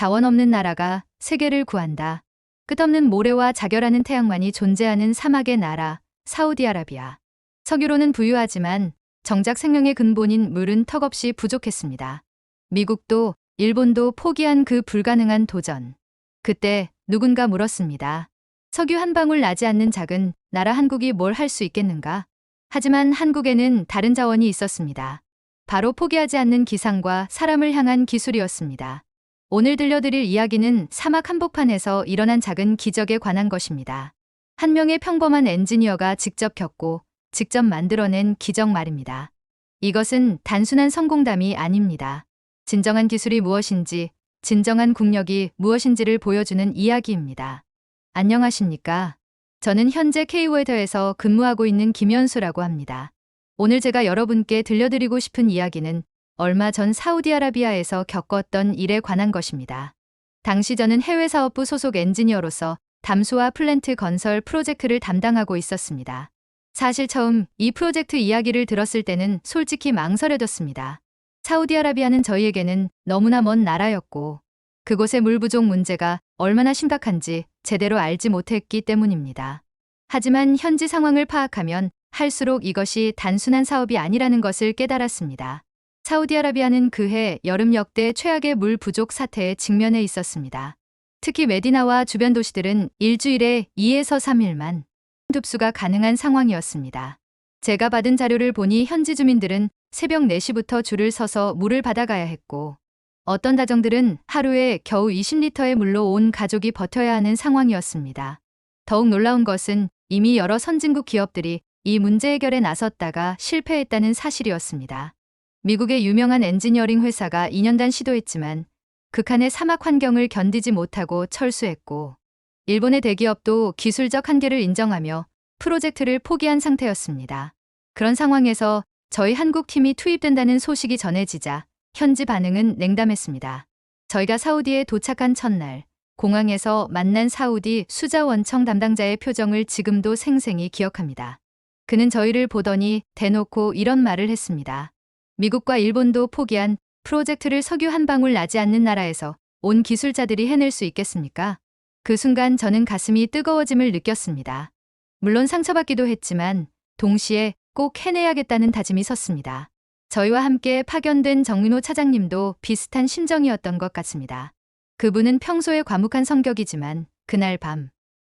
자원 없는 나라가 세계를 구한다. 끝없는 모래와 자결하는 태양만이 존재하는 사막의 나라, 사우디아라비아. 석유로는 부유하지만 정작 생명의 근본인 물은 턱없이 부족했습니다. 미국도 일본도 포기한 그 불가능한 도전. 그때 누군가 물었습니다. 석유 한 방울 나지 않는 작은 나라 한국이 뭘 할 수 있겠는가? 하지만 한국에는 다른 자원이 있었습니다. 바로 포기하지 않는 기상과 사람을 향한 기술이었습니다. 오늘 들려드릴 이야기는 사막 한복판에서 일어난 작은 기적에 관한 것입니다. 한 명의 평범한 엔지니어가 직접 겪고 직접 만들어낸 기적 말입니다. 이것은 단순한 성공담이 아닙니다. 진정한 기술이 무엇인지, 진정한 국력이 무엇인지를 보여주는 이야기입니다. 안녕하십니까? 저는 현재 K웨더에서 근무하고 있는 김현수라고 합니다. 오늘 제가 여러분께 들려드리고 싶은 이야기는 얼마 전 사우디아라비아에서 겪었던 일에 관한 것입니다. 당시 저는 해외 사업부 소속 엔지니어로서 담수화 플랜트 건설 프로젝트를 담당하고 있었습니다. 사실 처음 이 프로젝트 이야기를 들었을 때는 솔직히 망설여졌습니다. 사우디아라비아는 저희에게는 너무나 먼 나라였고 그곳의 물 부족 문제가 얼마나 심각한지 제대로 알지 못했기 때문입니다. 하지만 현지 상황을 파악하면 할수록 이것이 단순한 사업이 아니라는 것을 깨달았습니다. 사우디아라비아는 그해 여름 역대 최악의 물 부족 사태에 직면해 있었습니다. 특히 메디나와 주변 도시들은 일주일에 2에서 3일만 흡수가 가능한 상황이었습니다. 제가 받은 자료를 보니 현지 주민들은 새벽 4시부터 줄을 서서 물을 받아가야 했고 어떤 가정들은 하루에 겨우 20리터의 물로 온 가족이 버텨야 하는 상황이었습니다. 더욱 놀라운 것은 이미 여러 선진국 기업들이 이 문제 해결에 나섰다가 실패했다는 사실이었습니다. 미국의 유명한 엔지니어링 회사가 2년간 시도했지만 극한의 사막 환경을 견디지 못하고 철수했고 일본의 대기업도 기술적 한계를 인정하며 프로젝트를 포기한 상태였습니다. 그런 상황에서 저희 한국 팀이 투입된다는 소식이 전해지자 현지 반응은 냉담했습니다. 저희가 사우디에 도착한 첫날 공항에서 만난 사우디 수자원청 담당자의 표정을 지금도 생생히 기억합니다. 그는 저희를 보더니 대놓고 이런 말을 했습니다. 미국과 일본도 포기한 프로젝트를 석유 한 방울 나지 않는 나라에서 온 기술자들이 해낼 수 있겠습니까? 그 순간 저는 가슴이 뜨거워짐을 느꼈습니다. 물론 상처받기도 했지만 동시에 꼭 해내야겠다는 다짐이 섰습니다. 저희와 함께 파견된 정민호 차장님도 비슷한 심정이었던 것 같습니다. 그분은 평소에 과묵한 성격이지만 그날 밤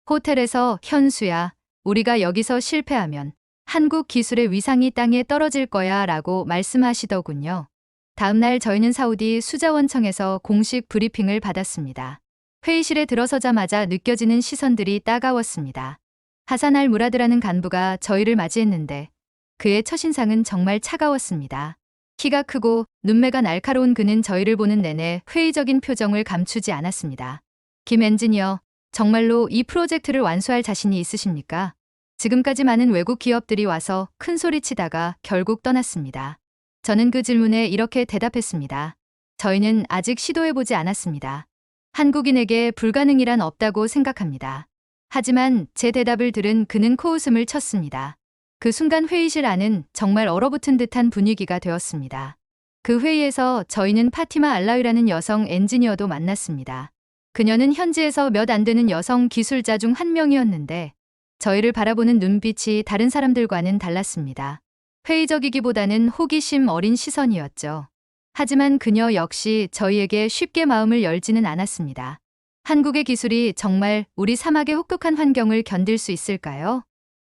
호텔에서 현수야 우리가 여기서 실패하면 한국 기술의 위상이 땅에 떨어질 거야 라고 말씀하시더군요. 다음날 저희는 사우디 수자원청에서 공식 브리핑을 받았습니다. 회의실에 들어서자마자 느껴지는 시선들이 따가웠습니다. 하산 알 무라드라는 간부가 저희를 맞이했는데 그의 첫인상은 정말 차가웠습니다. 키가 크고 눈매가 날카로운 그는 저희를 보는 내내 회의적인 표정을 감추지 않았습니다. 김 엔지니어, 정말로 이 프로젝트를 완수할 자신이 있으십니까? 지금까지 많은 외국 기업들이 와서 큰 소리 치다가 결국 떠났습니다. 저는 그 질문에 이렇게 대답했습니다. 저희는 아직 시도해보지 않았습니다. 한국인에게 불가능이란 없다고 생각합니다. 하지만 제 대답을 들은 그는 코웃음을 쳤습니다. 그 순간 회의실 안은 정말 얼어붙은 듯한 분위기가 되었습니다. 그 회의에서 저희는 파티마 알라위라는 여성 엔지니어도 만났습니다. 그녀는 현지에서 몇 안 되는 여성 기술자 중 한 명이었는데 저희를 바라보는 눈빛이 다른 사람들과는 달랐습니다. 회의적이기보다는 호기심 어린 시선이었죠. 하지만 그녀 역시 저희에게 쉽게 마음을 열지는 않았습니다. 한국의 기술이 정말 우리 사막의 혹독한 환경을 견딜 수 있을까요?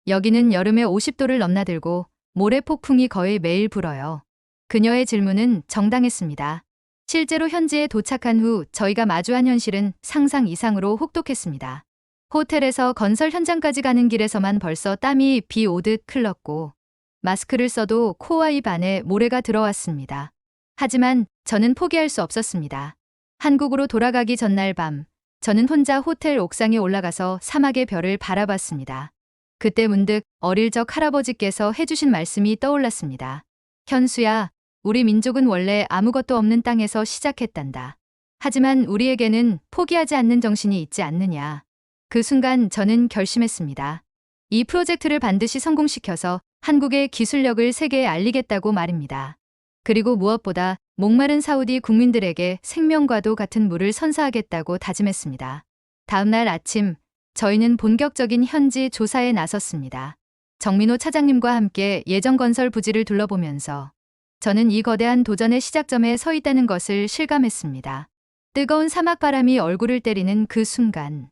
여기는 여름에 50도를 넘나들고 모래 폭풍이 거의 매일 불어요. 그녀의 질문은 정당했습니다. 실제로 현지에 도착한 후 저희가 마주한 현실은 상상 이상으로 혹독했습니다. 호텔에서 건설 현장까지 가는 길에서만 벌써 땀이 비 오듯 흘렀고 마스크를 써도 코와 입 안에 모래가 들어왔습니다. 하지만 저는 포기할 수 없었습니다. 한국으로 돌아가기 전날 밤 저는 혼자 호텔 옥상에 올라가서 사막의 별을 바라봤습니다. 그때 문득 어릴 적 할아버지께서 해주신 말씀이 떠올랐습니다. 현수야, 우리 민족은 원래 아무것도 없는 땅에서 시작했단다. 하지만 우리에게는 포기하지 않는 정신이 있지 않느냐. 그 순간 저는 결심했습니다. 이 프로젝트를 반드시 성공시켜서 한국의 기술력을 세계에 알리겠다고 말입니다. 그리고 무엇보다 목마른 사우디 국민들에게 생명과도 같은 물을 선사하겠다고 다짐했습니다. 다음 날 아침 저희는 본격적인 현지 조사에 나섰습니다. 정민호 차장님과 함께 예정 건설 부지를 둘러보면서 저는 이 거대한 도전의 시작점에 서 있다는 것을 실감했습니다. 뜨거운 사막 바람이 얼굴을 때리는 그 순간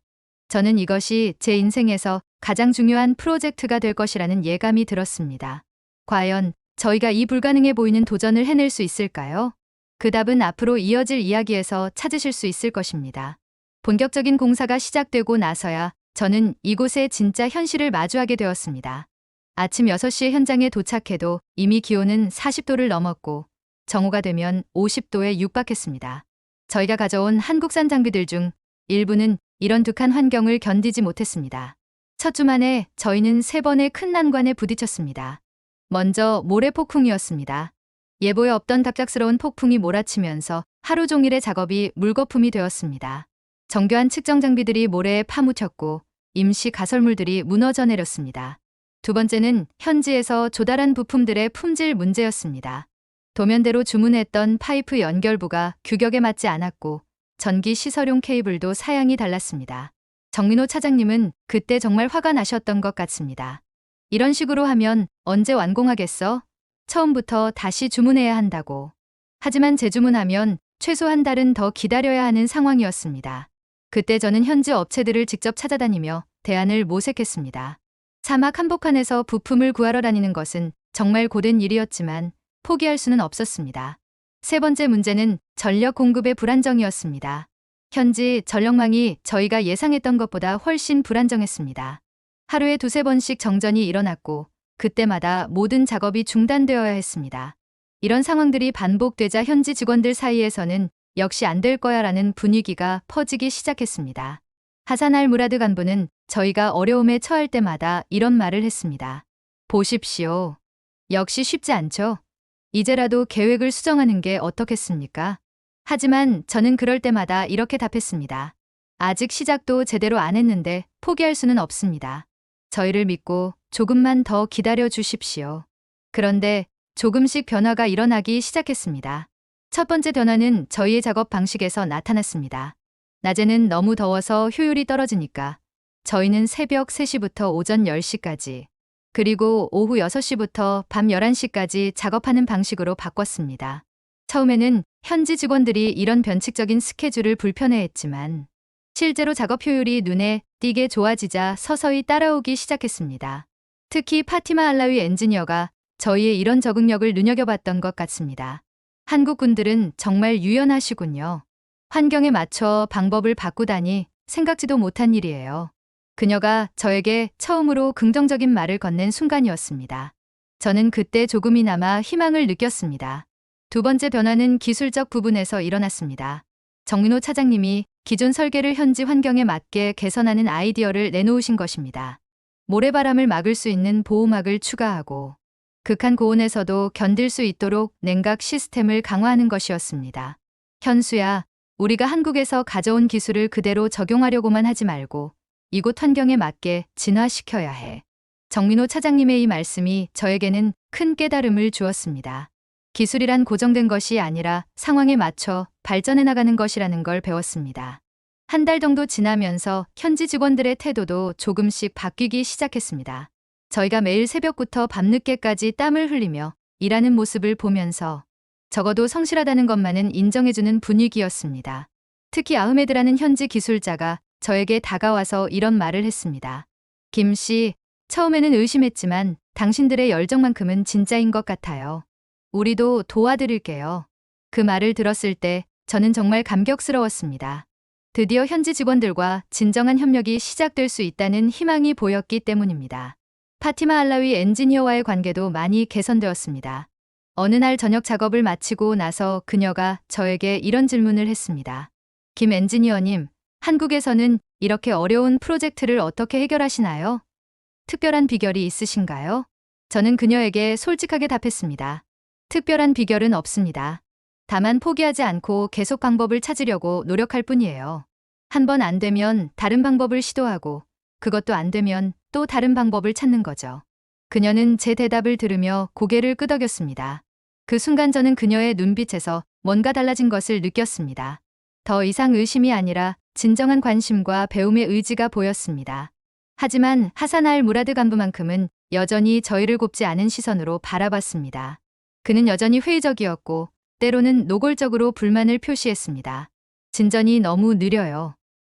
저는 이것이 제 인생에서 가장 중요한 프로젝트가 될 것이라는 예감이 들었습니다. 과연 저희가 이 불가능해 보이는 도전을 해낼 수 있을까요? 그 답은 앞으로 이어질 이야기에서 찾으실 수 있을 것입니다. 본격적인 공사가 시작되고 나서야 저는 이곳의 진짜 현실을 마주하게 되었습니다. 아침 6시에 현장에 도착해도 이미 기온은 40도를 넘었고 정오가 되면 50도에 육박했습니다. 저희가 가져온 한국산 장비들 중 일부는 이런 독한 환경을 견디지 못했습니다. 첫 주 만에 저희는 세 번의 큰 난관에 부딪혔습니다. 먼저 모래 폭풍이었습니다. 예보에 없던 갑작스러운 폭풍이 몰아치면서 하루 종일의 작업이 물거품이 되었습니다. 정교한 측정 장비들이 모래에 파묻혔고 임시 가설물들이 무너져 내렸습니다. 두 번째는 현지에서 조달한 부품들의 품질 문제였습니다. 도면대로 주문했던 파이프 연결부가 규격에 맞지 않았고 전기 시설용 케이블도 사양이 달랐습니다. 정민호 차장님은 그때 정말 화가 나셨던 것 같습니다. 이런 식으로 하면 언제 완공하겠어? 처음부터 다시 주문해야 한다고. 하지만 재주문하면 최소 한 달은 더 기다려야 하는 상황이었습니다. 그때 저는 현지 업체들을 직접 찾아다니며 대안을 모색했습니다. 사막 한복판에서 부품을 구하러 다니는 것은 정말 고된 일이었지만 포기할 수는 없었습니다. 세 번째 문제는 전력 공급의 불안정이었습니다. 현지 전력망이 저희가 예상했던 것보다 훨씬 불안정했습니다. 하루에 두세 번씩 정전이 일어났고 그때마다 모든 작업이 중단되어야 했습니다. 이런 상황들이 반복되자 현지 직원들 사이에서는 역시 안 될 거야 라는 분위기가 퍼지기 시작했습니다. 하산 알 무라드 간부는 저희가 어려움에 처할 때마다 이런 말을 했습니다. 보십시오. 역시 쉽지 않죠? 이제라도 계획을 수정하는 게 어떻겠습니까? 하지만 저는 그럴 때마다 이렇게 답했습니다. 아직 시작도 제대로 안 했는데 포기할 수는 없습니다. 저희를 믿고 조금만 더 기다려 주십시오. 그런데 조금씩 변화가 일어나기 시작했습니다. 첫 번째 변화는 저희의 작업 방식에서 나타났습니다. 낮에는 너무 더워서 효율이 떨어지니까 저희는 새벽 3시부터 오전 10시까지 그리고 오후 6시부터 밤 11시까지 작업하는 방식으로 바꿨습니다. 처음에는 현지 직원들이 이런 변칙적인 스케줄을 불편해했지만 실제로 작업 효율이 눈에 띄게 좋아지자 서서히 따라오기 시작했습니다. 특히 파티마 알라위 엔지니어가 저희의 이런 적응력을 눈여겨봤던 것 같습니다. 한국 군들은 정말 유연하시군요. 환경에 맞춰 방법을 바꾸다니 생각지도 못한 일이에요. 그녀가 저에게 처음으로 긍정적인 말을 건넨 순간이었습니다. 저는 그때 조금이나마 희망을 느꼈습니다. 두 번째 변화는 기술적 부분에서 일어났습니다. 정민호 차장님이 기존 설계를 현지 환경에 맞게 개선하는 아이디어를 내놓으신 것입니다. 모래바람을 막을 수 있는 보호막을 추가하고 극한 고온에서도 견딜 수 있도록 냉각 시스템을 강화하는 것이었습니다. 현수야, 우리가 한국에서 가져온 기술을 그대로 적용하려고만 하지 말고 이곳 환경에 맞게 진화시켜야 해. 정민호 차장님의 이 말씀이 저에게는 큰 깨달음을 주었습니다. 기술이란 고정된 것이 아니라 상황에 맞춰 발전해 나가는 것이라는 걸 배웠습니다. 한 달 정도 지나면서 현지 직원들의 태도도 조금씩 바뀌기 시작했습니다. 저희가 매일 새벽부터 밤늦게까지 땀을 흘리며 일하는 모습을 보면서 적어도 성실하다는 것만은 인정해주는 분위기였습니다. 특히 아흐메드라는 현지 기술자가 저에게 다가와서 이런 말을 했습니다. 김 씨, 처음에는 의심했지만 당신들의 열정만큼은 진짜인 것 같아요. 우리도 도와드릴게요. 그 말을 들었을 때 저는 정말 감격스러웠습니다. 드디어 현지 직원들과 진정한 협력이 시작될 수 있다는 희망이 보였기 때문입니다. 파티마 알라위 엔지니어와의 관계도 많이 개선되었습니다. 어느 날 저녁 작업을 마치고 나서 그녀가 저에게 이런 질문을 했습니다. 김 엔지니어님, 한국에서는 이렇게 어려운 프로젝트를 어떻게 해결하시나요? 특별한 비결이 있으신가요? 저는 그녀에게 솔직하게 답했습니다. 특별한 비결은 없습니다. 다만 포기하지 않고 계속 방법을 찾으려고 노력할 뿐이에요. 한 번 안 되면 다른 방법을 시도하고 그것도 안 되면 또 다른 방법을 찾는 거죠. 그녀는 제 대답을 들으며 고개를 끄덕였습니다. 그 순간 저는 그녀의 눈빛에서 뭔가 달라진 것을 느꼈습니다. 더 이상 의심이 아니라 진정한 관심과 배움의 의지가 보였습니다. 하지만 하산 알 무라드 간부만큼은 여전히 저희를 곱지 않은 시선으로 바라봤습니다. 그는 여전히 회의적이었고 때로는 노골적으로 불만을 표시했습니다. 진전이 너무 느려요.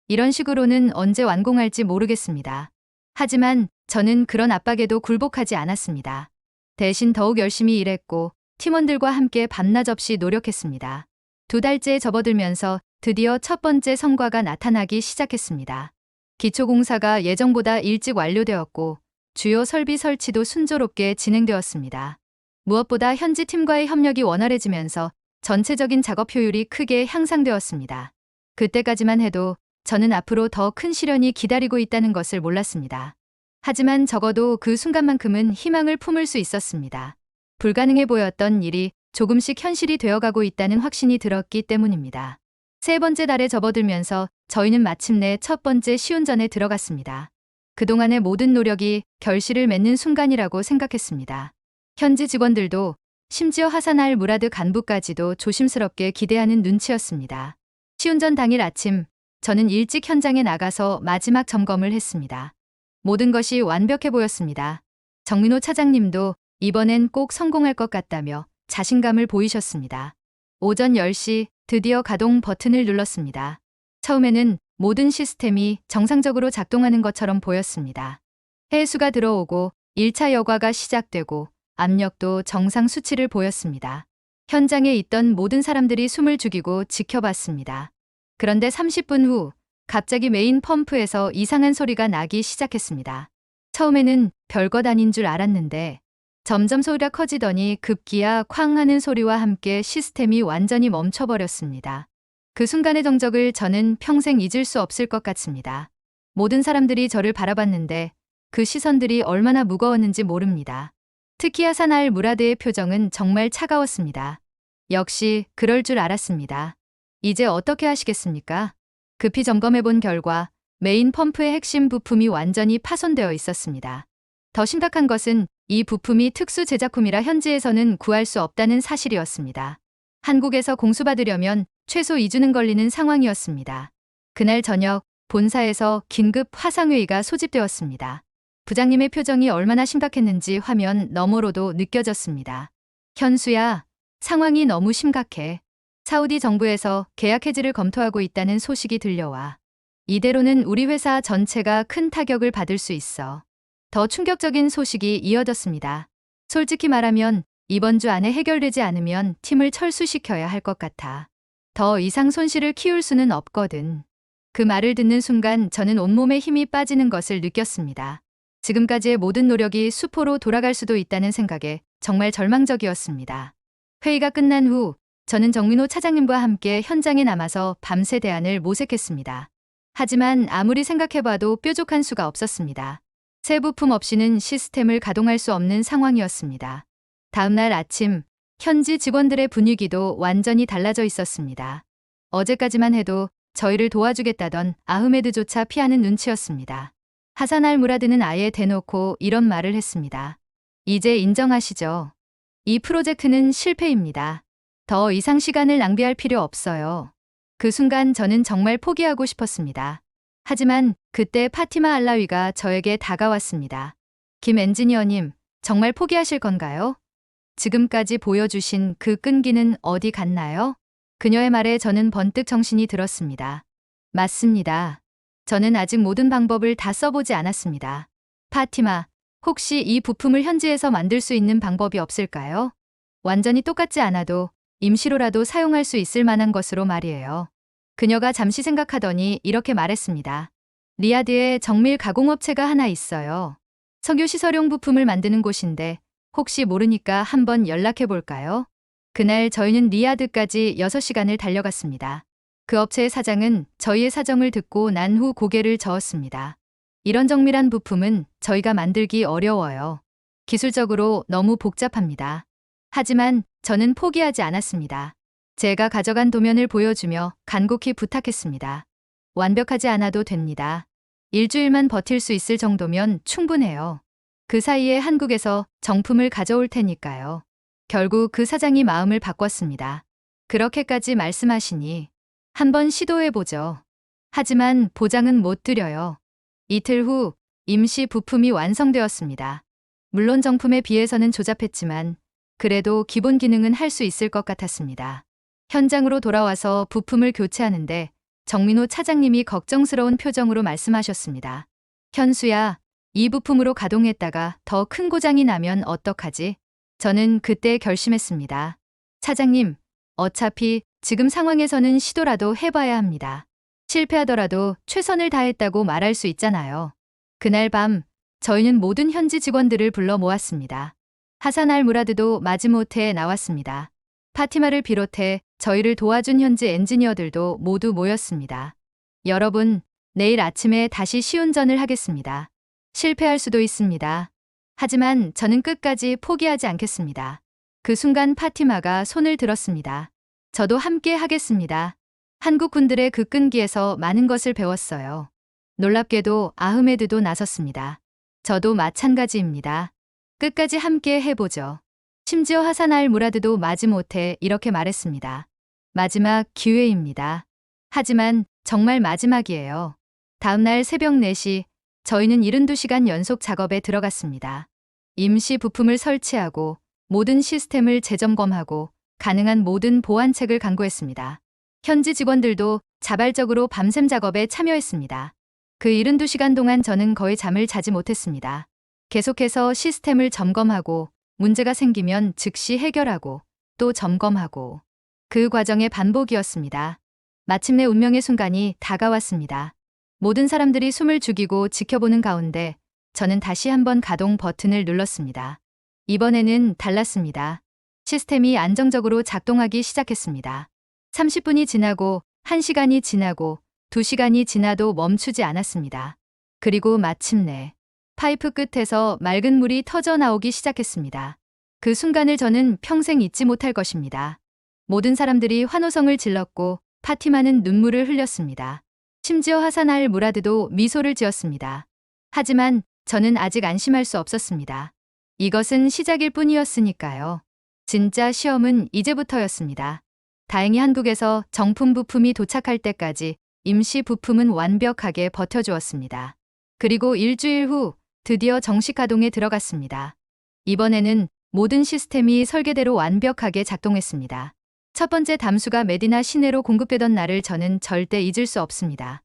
이런 식으로는 언제 완공할지 모르겠습니다. 하지만 저는 그런 압박에도 굴복하지 않았습니다. 대신 더욱 열심히 일했고 팀원들과 함께 밤낮 없이 노력했습니다. 두 달째 접어들면서 드디어 첫 번째 성과가 나타나기 시작했습니다. 기초공사가 예정보다 일찍 완료되었고 주요 설비 설치도 순조롭게 진행되었습니다. 무엇보다 현지 팀과의 협력이 원활해지면서 전체적인 작업 효율이 크게 향상되었습니다. 그때까지만 해도 저는 앞으로 더 큰 시련이 기다리고 있다는 것을 몰랐습니다. 하지만 적어도 그 순간만큼은 희망을 품을 수 있었습니다. 불가능해 보였던 일이 조금씩 현실이 되어가고 있다는 확신이 들었기 때문입니다. 세 번째 달에 접어들면서 저희는 마침내 첫 번째 시운전에 들어갔습니다. 그동안의 모든 노력이 결실을 맺는 순간이라고 생각했습니다. 현지 직원들도 심지어 하산할 무라드 간부까지도 조심스럽게 기대하는 눈치였습니다. 시운전 당일 아침, 저는 일찍 현장에 나가서 마지막 점검을 했습니다. 모든 것이 완벽해 보였습니다. 정민호 차장님도 이번엔 꼭 성공할 것 같다며 자신감을 보이셨습니다. 오전 10시 드디어 가동 버튼을 눌렀습니다. 처음에는 모든 시스템이 정상적으로 작동하는 것처럼 보였습니다. 해수가 들어오고 1차 여과가 시작되고 압력도 정상 수치를 보였습니다. 현장에 있던 모든 사람들이 숨을 죽이고 지켜봤습니다. 그런데 30분 후 갑자기 메인 펌프에서 이상한 소리가 나기 시작했습니다. 처음에는 별것 아닌 줄 알았는데 점점 소리가 커지더니 급기야 쾅 하는 소리와 함께 시스템이 완전히 멈춰버렸습니다. 그 순간의 정적을 저는 평생 잊을 수 없을 것 같습니다. 모든 사람들이 저를 바라봤는데 그 시선들이 얼마나 무거웠는지 모릅니다. 특히 하산 알 무라드의 표정은 정말 차가웠습니다. 역시 그럴 줄 알았습니다. 이제 어떻게 하시겠습니까? 급히 점검해 본 결과 메인 펌프의 핵심 부품이 완전히 파손되어 있었습니다. 더 심각한 것은 이 부품이 특수 제작품이라 현지에서는 구할 수 없다는 사실이었습니다. 한국에서 공수받으려면 최소 2주는 걸리는 상황이었습니다. 그날 저녁 본사에서 긴급 화상회의가 소집되었습니다. 부장님의 표정이 얼마나 심각했는지 화면 너머로도 느껴졌습니다. 현수야, 상황이 너무 심각해. 사우디 정부에서 계약 해지를 검토하고 있다는 소식이 들려와. 이대로는 우리 회사 전체가 큰 타격을 받을 수 있어. 더 충격적인 소식이 이어졌습니다. 솔직히 말하면 이번 주 안에 해결되지 않으면 팀을 철수시켜야 할 것 같아. 더 이상 손실을 키울 수는 없거든. 그 말을 듣는 순간 저는 온몸에 힘이 빠지는 것을 느꼈습니다. 지금까지의 모든 노력이 수포로 돌아갈 수도 있다는 생각에 정말 절망적이었습니다. 회의가 끝난 후 저는 정민호 차장님과 함께 현장에 남아서 밤새 대안을 모색했습니다. 하지만 아무리 생각해봐도 뾰족한 수가 없었습니다. 새 부품 없이는 시스템을 가동할 수 없는 상황이었습니다. 다음날 아침, 현지 직원들의 분위기도 완전히 달라져 있었습니다. 어제까지만 해도 저희를 도와주겠다던 아흐메드조차 피하는 눈치였습니다. 하산 알 무라드는 아예 대놓고 이런 말을 했습니다. 이제 인정하시죠. 이 프로젝트는 실패입니다. 더 이상 시간을 낭비할 필요 없어요. 그 순간 저는 정말 포기하고 싶었습니다. 하지만 그때 파티마 알라위가 저에게 다가왔습니다. 김 엔지니어님, 정말 포기하실 건가요? 지금까지 보여주신 그 끈기는 어디 갔나요? 그녀의 말에 저는 번뜩 정신이 들었습니다. 맞습니다. 저는 아직 모든 방법을 다 써보지 않았습니다. 파티마, 혹시 이 부품을 현지에서 만들 수 있는 방법이 없을까요? 완전히 똑같지 않아도 임시로라도 사용할 수 있을 만한 것으로 말이에요. 그녀가 잠시 생각하더니 이렇게 말했습니다. 리아드에 정밀 가공업체가 하나 있어요. 석유 시설용 부품을 만드는 곳인데 혹시 모르니까 한번 연락해 볼까요? 그날 저희는 리아드까지 6시간을 달려갔습니다. 그 업체의 사장은 저희의 사정을 듣고 난 후 고개를 저었습니다. 이런 정밀한 부품은 저희가 만들기 어려워요. 기술적으로 너무 복잡합니다. 하지만 저는 포기하지 않았습니다. 제가 가져간 도면을 보여주며 간곡히 부탁했습니다. 완벽하지 않아도 됩니다. 일주일만 버틸 수 있을 정도면 충분해요. 그 사이에 한국에서 정품을 가져올 테니까요. 결국 그 사장이 마음을 바꿨습니다. 그렇게까지 말씀하시니 한번 시도해보죠. 하지만 보장은 못 드려요. 이틀 후 임시 부품이 완성되었습니다. 물론 정품에 비해서는 조잡했지만 그래도 기본 기능은 할 수 있을 것 같았습니다. 현장으로 돌아와서 부품을 교체하는데 정민호 차장님이 걱정스러운 표정으로 말씀하셨습니다. 현수야, 이 부품으로 가동했다가 더 큰 고장이 나면 어떡하지? 저는 그때 결심했습니다. 차장님, 어차피 지금 상황에서는 시도라도 해봐야 합니다. 실패하더라도 최선을 다했다고 말할 수 있잖아요. 그날 밤, 저희는 모든 현지 직원들을 불러 모았습니다. 하산 알 무라드도 마지못해 나왔습니다. 파티마를 비롯해 저희를 도와준 현지 엔지니어들도 모두 모였습니다. 여러분, 내일 아침에 다시 시운전을 하겠습니다. 실패할 수도 있습니다. 하지만 저는 끝까지 포기하지 않겠습니다. 그 순간 파티마가 손을 들었습니다. 저도 함께 하겠습니다. 한국 군들의 그 끈기에서 많은 것을 배웠어요. 놀랍게도 아흐메드도 나섰습니다. 저도 마찬가지입니다. 끝까지 함께 해보죠. 심지어 하산 알 무라드도 마지못해 이렇게 말했습니다. 마지막 기회입니다. 하지만 정말 마지막이에요. 다음날 새벽 4시 저희는 72시간 연속 작업에 들어갔습니다. 임시 부품을 설치하고 모든 시스템을 재점검하고 가능한 모든 보안책을 강구했습니다. 현지 직원들도 자발적으로 밤샘 작업에 참여했습니다. 그 72시간 동안 저는 거의 잠을 자지 못했습니다. 계속해서 시스템을 점검하고 문제가 생기면 즉시 해결하고 또 점검하고 그 과정의 반복이었습니다. 마침내 운명의 순간이 다가왔습니다. 모든 사람들이 숨을 죽이고 지켜보는 가운데 저는 다시 한번 가동 버튼을 눌렀습니다. 이번에는 달랐습니다. 시스템이 안정적으로 작동하기 시작했습니다. 30분이 지나고 1시간이 지나고 2시간이 지나도 멈추지 않았습니다. 그리고 마침내 파이프 끝에서 맑은 물이 터져 나오기 시작했습니다. 그 순간을 저는 평생 잊지 못할 것입니다. 모든 사람들이 환호성을 질렀고 파티마는 눈물을 흘렸습니다. 심지어 하산 알 무라드도 미소를 지었습니다. 하지만 저는 아직 안심할 수 없었습니다. 이것은 시작일 뿐이었으니까요. 진짜 시험은 이제부터였습니다. 다행히 한국에서 정품 부품이 도착할 때까지 임시 부품은 완벽하게 버텨주었습니다. 그리고 일주일 후 드디어 정식 가동에 들어갔습니다. 이번에는 모든 시스템이 설계대로 완벽하게 작동했습니다. 첫 번째 담수가 메디나 시내로 공급되던 날을 저는 절대 잊을 수 없습니다.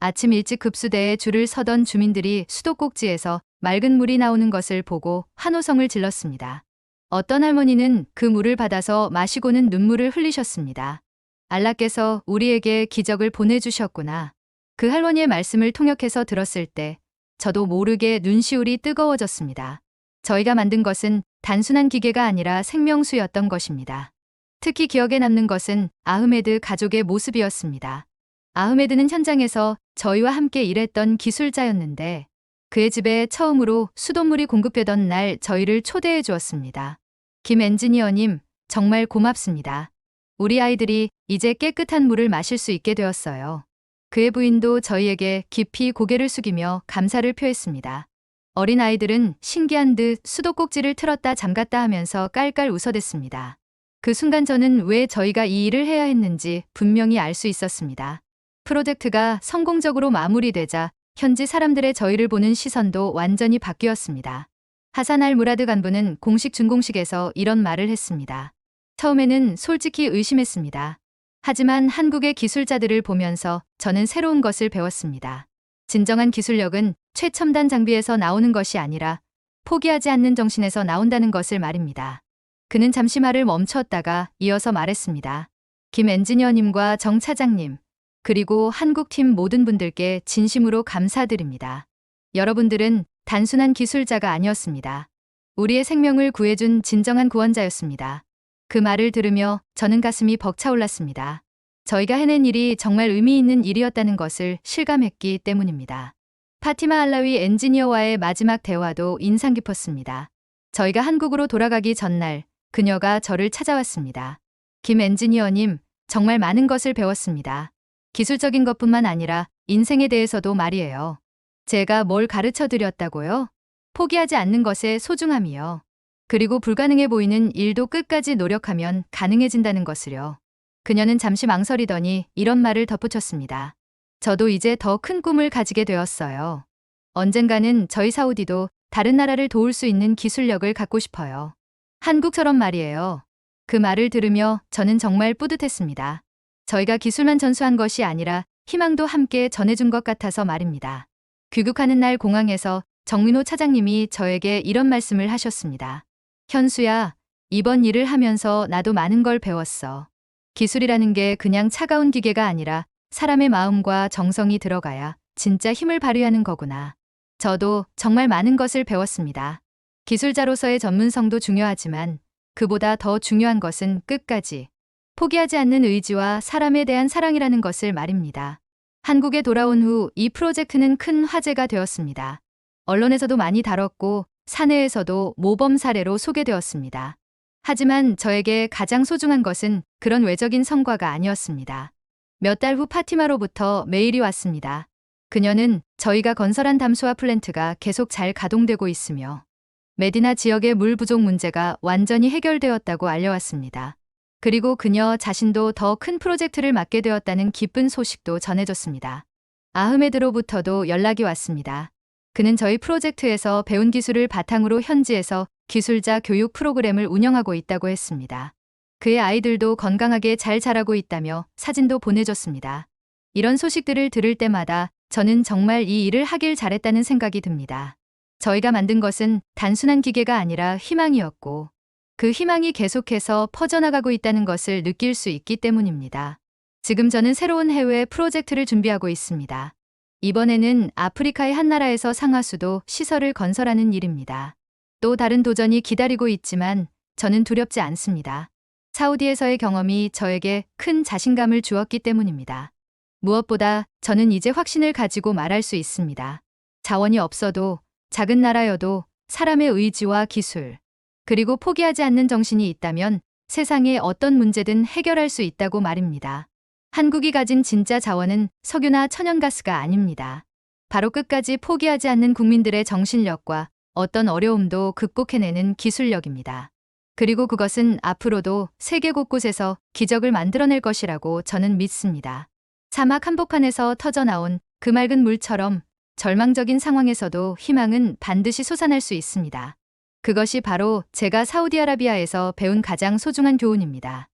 아침 일찍 급수대에 줄을 서던 주민들이 수도꼭지에서 맑은 물이 나오는 것을 보고 환호성을 질렀습니다. 어떤 할머니는 그 물을 받아서 마시고는 눈물을 흘리셨습니다. 알라께서 우리에게 기적을 보내주셨구나. 그 할머니의 말씀을 통역해서 들었을 때 저도 모르게 눈시울이 뜨거워졌습니다. 저희가 만든 것은 단순한 기계가 아니라 생명수였던 것입니다. 특히 기억에 남는 것은 아흐메드 가족의 모습이었습니다. 아흐메드는 현장에서 저희와 함께 일했던 기술자였는데 그의 집에 처음으로 수돗물이 공급되던 날 저희를 초대해 주었습니다. 김 엔지니어님, 정말 고맙습니다. 우리 아이들이 이제 깨끗한 물을 마실 수 있게 되었어요. 그의 부인도 저희에게 깊이 고개를 숙이며 감사를 표했습니다. 어린 아이들은 신기한 듯 수도꼭지를 틀었다 잠갔다 하면서 깔깔 웃어댔습니다. 그 순간 저는 왜 저희가 이 일을 해야 했는지 분명히 알 수 있었습니다. 프로젝트가 성공적으로 마무리되자 현지 사람들의 저희를 보는 시선도 완전히 바뀌었습니다. 하산 알 무라드 간부는 공식 준공식에서 이런 말을 했습니다. 처음에는 솔직히 의심했습니다. 하지만 한국의 기술자들을 보면서 저는 새로운 것을 배웠습니다. 진정한 기술력은 최첨단 장비에서 나오는 것이 아니라 포기하지 않는 정신에서 나온다는 것을 말입니다. 그는 잠시 말을 멈췄다가 이어서 말했습니다. 김 엔지니어님과 정 차장님, 그리고 한국팀 모든 분들께 진심으로 감사드립니다. 여러분들은 단순한 기술자가 아니었습니다. 우리의 생명을 구해준 진정한 구원자였습니다. 그 말을 들으며 저는 가슴이 벅차올랐습니다. 저희가 해낸 일이 정말 의미 있는 일이었다는 것을 실감했기 때문입니다. 파티마 알라위 엔지니어와의 마지막 대화도 인상 깊었습니다. 저희가 한국으로 돌아가기 전날 그녀가 저를 찾아왔습니다. 김 엔지니어님, 정말 많은 것을 배웠습니다. 기술적인 것뿐만 아니라 인생에 대해서도 말이에요. 제가 뭘 가르쳐 드렸다고요? 포기하지 않는 것의 소중함이요. 그리고 불가능해 보이는 일도 끝까지 노력하면 가능해진다는 것을요. 그녀는 잠시 망설이더니 이런 말을 덧붙였습니다. 저도 이제 더 큰 꿈을 가지게 되었어요. 언젠가는 저희 사우디도 다른 나라를 도울 수 있는 기술력을 갖고 싶어요. 한국처럼 말이에요. 그 말을 들으며 저는 정말 뿌듯했습니다. 저희가 기술만 전수한 것이 아니라 희망도 함께 전해준 것 같아서 말입니다. 귀국하는 날 공항에서 정민호 차장님이 저에게 이런 말씀을 하셨습니다. 현수야, 이번 일을 하면서 나도 많은 걸 배웠어. 기술이라는 게 그냥 차가운 기계가 아니라 사람의 마음과 정성이 들어가야 진짜 힘을 발휘하는 거구나. 저도 정말 많은 것을 배웠습니다. 기술자로서의 전문성도 중요하지만 그보다 더 중요한 것은 끝까지 포기하지 않는 의지와 사람에 대한 사랑이라는 것을 말입니다. 한국에 돌아온 후 이 프로젝트는 큰 화제가 되었습니다. 언론에서도 많이 다뤘고 사내에서도 모범 사례로 소개되었습니다. 하지만 저에게 가장 소중한 것은 그런 외적인 성과가 아니었습니다. 몇 달 후 파티마로부터 메일이 왔습니다. 그녀는 저희가 건설한 담수화 플랜트가 계속 잘 가동되고 있으며 메디나 지역의 물 부족 문제가 완전히 해결되었다고 알려왔습니다. 그리고 그녀 자신도 더 큰 프로젝트를 맡게 되었다는 기쁜 소식도 전해졌습니다. 아흐메드로부터도 연락이 왔습니다. 그는 저희 프로젝트에서 배운 기술을 바탕으로 현지에서 기술자 교육 프로그램을 운영하고 있다고 했습니다. 그의 아이들도 건강하게 잘 자라고 있다며 사진도 보내줬습니다. 이런 소식들을 들을 때마다 저는 정말 이 일을 하길 잘했다는 생각이 듭니다. 저희가 만든 것은 단순한 기계가 아니라 희망이었고 그 희망이 계속해서 퍼져나가고 있다는 것을 느낄 수 있기 때문입니다. 지금 저는 새로운 해외 프로젝트를 준비하고 있습니다. 이번에는 아프리카의 한 나라에서 상하수도 시설을 건설하는 일입니다. 또 다른 도전이 기다리고 있지만 저는 두렵지 않습니다. 사우디에서의 경험이 저에게 큰 자신감을 주었기 때문입니다. 무엇보다 저는 이제 확신을 가지고 말할 수 있습니다. 자원이 없어도 작은 나라여도 사람의 의지와 기술, 그리고 포기하지 않는 정신이 있다면 세상의 어떤 문제든 해결할 수 있다고 말입니다. 한국이 가진 진짜 자원은 석유나 천연가스가 아닙니다. 바로 끝까지 포기하지 않는 국민들의 정신력과 어떤 어려움도 극복해내는 기술력입니다. 그리고 그것은 앞으로도 세계 곳곳에서 기적을 만들어낼 것이라고 저는 믿습니다. 사막 한복판에서 터져나온 그 맑은 물처럼 절망적인 상황에서도 희망은 반드시 솟아날 수 있습니다. 그것이 바로 제가 사우디아라비아에서 배운 가장 소중한 교훈입니다.